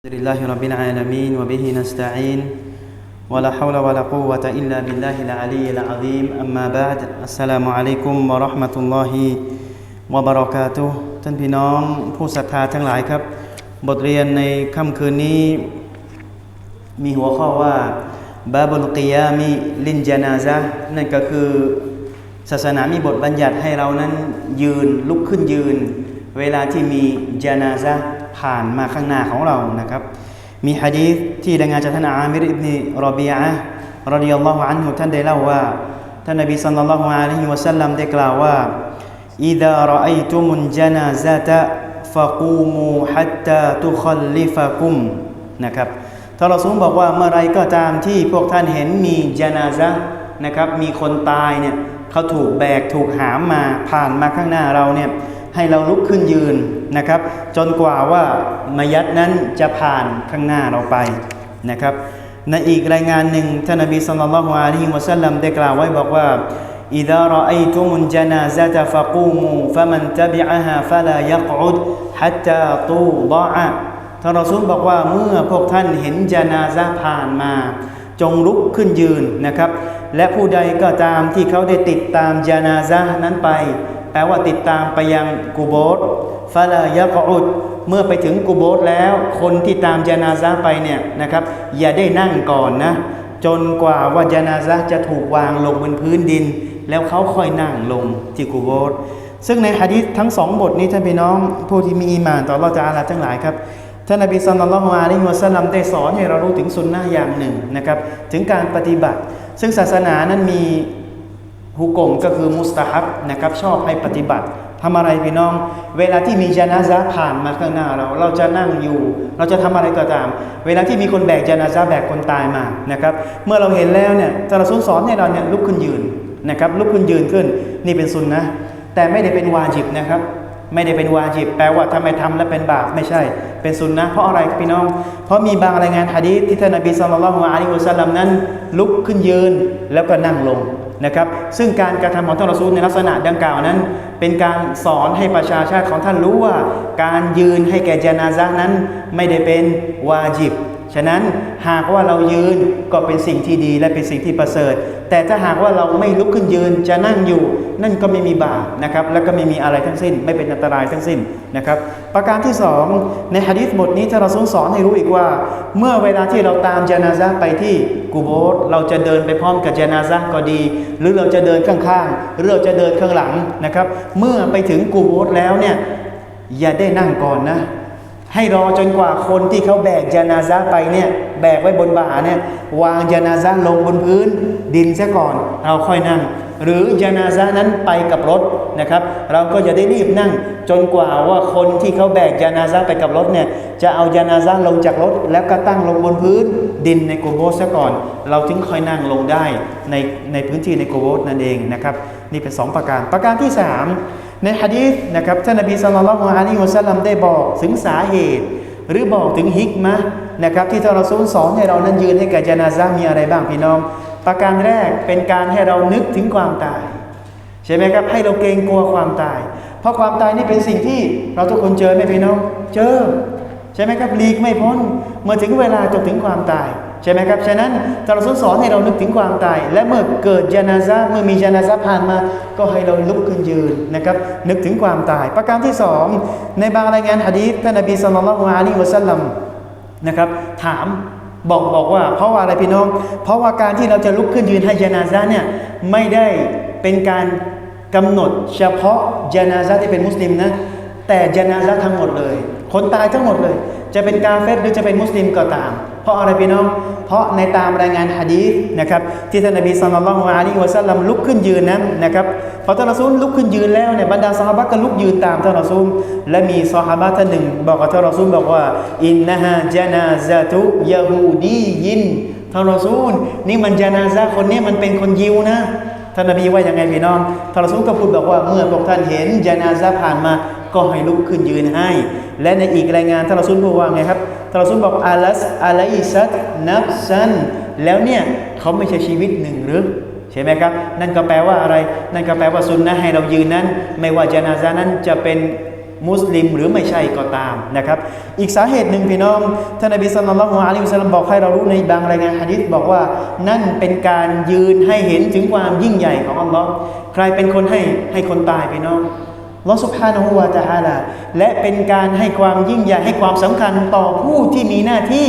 الحمد لله رب العالمين وبه نستعين ولا حول ولا قوة إلا بالله العلي العظيم أما بعد السلام عليكم ورحمة الله وبركاته ท่านพี่น้องผู้ศรัทธาทั้งหลายครับ บทเรียนในค่ำคืนนี้ มีหัวข้อว่าบาบุลกิยามิลินจานาซะห์นั่นก็คือ ศาสนามีบทบัญญัติให้เรานั้นยืนลุกขึ้นยืน เวลาที่มีจานาซะห์ ผ่านมาข้างหน้าของเรานะครับ มีฮะดีษที่รายงานจากท่านอามิรอิบนีรอบีอะรอดิยัลลอฮุอันฮุท่านได้เล่าว่าท่านนบีสัลลัลลอฮุอะลัยฮิวะสัลลัมได้กล่าวว่าอิดะรอไอตุมุนจนาซาตะฟะกูมูฮัตตาตุคอลลิฟะกุมนะครับท่านรอซูลบอกว่าเมื่อไรก็ตามที่พวกท่านเห็นมีจนาซะนะครับมีคนตายเนี่ยเขาถูกแบกถูกหามมาผ่านมาข้างหน้าเราเนี่ยให้เราลุกขึ้นยืน นะครับ จนกว่าว่ามายัดนั้นจะผ่านข้างหน้าเราไปนะครับ ในอีกรายงานหนึ่งท่านนบีสัลลัลลอฮุอะลัยฮิวะสัลลัมได้กล่าวไว้บอกว่า إذا رأيتم الجنازة فقوموا فمن تبعها فلا يقعد حتى توضع ท่านรอซูลบอกว่าเมื่อพวกท่านเห็นจานาซะห์ผ่านมา จงลุกขึ้นยืนนะครับ และผู้ใดก็ตามที่เขาได้ติดตามจานาซะห์นั้นไป แปลว่าติดตามไปยังกูโบสฟาลายะกอุดเมื่อไปถึงกูโบสแล้ว คนที่ตามจานาซะห์ไปเนี่ยนะครับ อย่าได้นั่งก่อนนะ จนกว่าว่าจานาซะห์จะถูกวางลงบนพื้นดิน แล้วเขาค่อยนั่งลงที่กูโบสซึ่งในฮะดีษทั้งสองบทนี้ท่านพี่น้องผู้ที่มีอีมานต่อเราจะอาลาทั้งหลายครับท่านนบีสัลลัลลอฮุอะลัยฮิวะสัลลัมได้สอนให้เรารู้ถึงสุนนะอย่างหนึ่งนะครับ ถึงการปฏิบัติ ซึ่งศาสนานั้นมี ฮุกมก็คือมุสตาฮับนะครับชอบให้ปฏิบัติทำอะไรพี่น้อง เวลาที่มีจานาซะห์ผ่านมาข้างหน้าเรา เราจะนั่งอยู่ เราจะทำอะไรก็ตาม เวลาที่มีคนแบกจานาซะห์แบกคนตายมานะครับ เมื่อเราเห็นแล้วเนี่ยตรัสุลสอนให้เราเนี่ยลุกขึ้นยืนนะครับลุกขึ้นยืนขึ้นนี่เป็นสุนนะแต่ไม่ได้เป็นวาจิบนะครับ ไม่ได้เป็นวาจิบ แปลว่าถ้าไม่ทำแล้วเป็นบาปไม่ใช่ เป็นสุนนะเพราะอะไรพี่น้อง เพราะมีบางรายงานฮะดีษที่ท่านนบีสุลต่านละฮ์อะลัยฮิวะสัลลัมนั้น ลุกขึ้นยืนแล้วก็นั่งลง นะครับซึ่งการกระทำของท่านรอซูลในลักษณะดังกล่าวนั้น เป็นการสอนให้ประชาชาติของท่านรู้ว่า การยืนให้แก่จานาซะนั้นไม่ได้เป็นวาจิบ ฉะนั้นหากว่าเรายืนก็เป็นสิ่งที่ดีและเป็นสิ่งที่ประเสริฐ แต่ถ้าหากว่าเราไม่ลุกขึ้นยืนจะนั่งอยู่ นั่นก็ไม่มีบาปนะครับ แล้วก็ไม่มีอะไรทั้งสิ้น ไม่เป็นอันตรายทั้งสิ้นนะครับ ประการที่สองในฮะดีษบทนี้ถ้าเราสอนให้รู้อีกว่า เมื่อเวลาที่เราตามจานาซะไปที่กูโบสเราจะเดินไปพร้อมกับจานาซะก็ดี หรือเราจะเดินข้างๆหรือเราจะเดินข้างหลังนะครับ เมื่อไปถึงกูโบสแล้วเนี่ยอย่าได้นั่งก่อนนะ ให้รอจนกว่าคนที่เขาแบกยานาซาไปเนี่ยแบกไว้บนบ่าเนี่ยวางยานาซาลงบนพื้นดินซะก่อนเราค่อยนั่ง หรือจานาซะนั้นไปกับรถนะครับ เราก็จะได้รีบนั่งจนกว่าว่าคนที่เขาแบกจานาซะไปกับรถเนี่ยจะเอาจานาซะลงจากรถ แล้วก็ตั้งลงบนพื้นดินในกูโบสซะก่อน เราถึงค่อยนั่งลงได้ในในพื้นที่ในกูโบสนั่นเองนะครับนี่เป็นสองประการ ประการที่สามในฮะดีษนะครับท่านนบีสุลต่านละฮ์อะลัยฮิวะสัลลัมได้บอกถึงสาเหตุ หรือบอกถึงฮิกมะนะครับที่ท่านรอซูลสอนให้เรานั้นยืนให้แก่จานาซะมีอะไรบ้างพี่น้อง ประการแรกเป็นการให้เรานึกถึงความตาย ใช่ไหมครับ ให้เราเกรงกลัวความตาย เพราะความตายนี่เป็นสิ่งที่เราทุกคนเจอไหมพี่น้องเจอ ใช่ไหมครับหลีกไม่พ้นเมื่อถึงเวลาจะถึงความตายใช่ไหมครับ ฉะนั้นท่านรอซูลสอนให้เรานึกถึงความตาย และเมื่อเกิดจานาซะห์เมื่อมีจานาซะห์ผ่านมา ก็ให้เราลุกขึ้นยืนนะครับ นึกถึงความตาย ประการที่สองในบางรายงานหะดีษท่านนบีสุลต่านละฮ์อะลัยฮิวะสัลลัมนะครับ ถาม บอกบอกว่า เพราะว่าอะไรพี่น้อง เพราะว่าการที่เราจะลุกขึ้นยืนให้ยานาซาเนี่ยไม่ได้เป็นการกำหนดเฉพาะยานาซาที่เป็นมุสลิมนะแต่ยานาซาทั้งหมดเลย คนตายทั้งหมดเลย จะเป็นกาเฟรหรือจะเป็นมุสลิมก็ตาม เพราะอะไรพี่น้อง เพราะในตามรายงานฮะดีษนะครับที่ท่านนบีสุลต่านละฮ์อะลัยฮิวะสัลลัมลุกขึ้นยืนนั้นนะครับพอท่านรอซูลลุกขึ้นยืนแล้วเนี่ยบรรดาซอฮาบะก็ลุกยืนตามท่านรอซูลและมีซอฮาบะท่านหนึ่ง บอกกับท่านรอซูลบอกว่าอินนะฮะจานาซะตุยะฮูดียินท่านรอซูลนี่มันจานาซะคนนี้มันเป็นคนยิวนะท่านนบีว่าอย่างไงพี่น้องท่านรอซูลก็พูดบอกว่าเมื่อพวกท่านเห็นจานาซะผ่านมาก็ให้ลุกขึ้นยืนให้ และในอีกรายงานท่านรอซูลพูดว่าไงครับ ท่านรอซูลบอกอาลัสอาลัยซัตนับซันแล้วเนี่ยเขาไม่ใช่ชีวิตหนึ่งหรือใช่ไหมครับ นั่นก็แปลว่าอะไร นั่นก็แปลว่าซุนนะให้เรายืนนั้น ไม่ว่าจานาซานั้นจะเป็นมุสลิมหรือไม่ใช่ก็ตามนะครับ อีกสาเหตุหนึ่งพี่น้องท่านนบีสัลลัลลอฮุอะลัยฮิวสลลัมบอกให้เรารู้ในบางรายงานหะดีษบอกว่า นั่นเป็นการยืนให้เห็นถึงความยิ่งใหญ่ของอัลลอฮ์ใครเป็นคนให้ให้คนตายพี่น้อง ลอสุบฮานวะตะอาลาและเป็นการให้ความยิ่งใหญ่ให้ความสำคัญต่อผู้ที่มีหน้าที่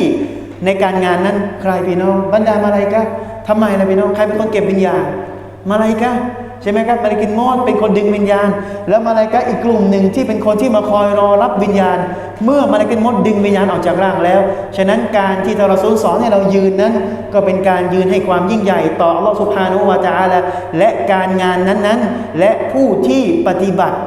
ในการงานนั้นใครพี่น้องบรรดามาลายกะทำไมล่ะพี่น้องใครเป็นคนเก็บวิญญาณมาลายกะใช่ไหมครับมาลาอิกินมอดเป็นคนดึงวิญญาณ แล้วมาลายกะอีกกลุ่มหนึ่งที่เป็นคนที่มาคอยรอรับวิญญาณ เมื่อมาลาอิกินมอดดึงวิญญาณออกจากร่างแล้ว ฉะนั้นการที่ทารซูลสอนให้เรายืนนั้น ก็เป็นการยืนให้ความยิ่งใหญ่ต่ออัลลอฮฺสุบฮานุวาตาอาลาและการงานนั้นๆ และผู้ที่ปฏิบัติ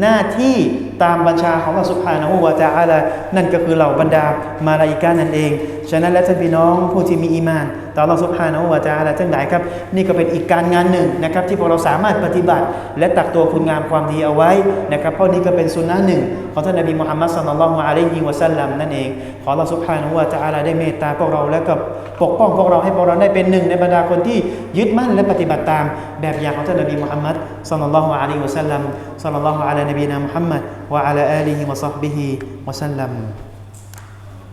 หน้าที่ตามบัญชาของอัลลอฮฺสุบฮานะฮูวะตะอะไรนั่นก็คือเหล่าบรรดามาลาอิกานั่นเอง ฉะนั้นและท่านพี่น้องผู้ที่มีอีมาน ต่อเราสุภาโนวาจาอะไรทั้งหลครับ นี่ก็เป็นอีกการงานหนึ่งนะครับ ที่พวกเราสามารถปฏิบัติ และตักตัวคุณงามความดีเอาไว้นะครับเพราะนี้ก็เป็นสุนนะหนึ่งของท่านนบีมุฮัมมัดสุลลัลลอฮุอะลัยฮิวะสัลลัมนั่นเองขอเราสุภาโนวาจาอะไรได้เมตตาพวกเราและก็ปกป้องพวกเราให้พวกเราได้เป็นหนึ่ง ในบรรดาคนที่ยึดมั่นและปฏิบัติตาม แบบอย่างของท่านนบีมุฮัมมัดสุลลัลลอฮุอะลัยฮิวะสัลลัมสุลลัลลอฮุอะลัยนบีนะมุฮัมมัดวะอะลาอาลีฮิวะซอฮบิฮิวะสัลลัม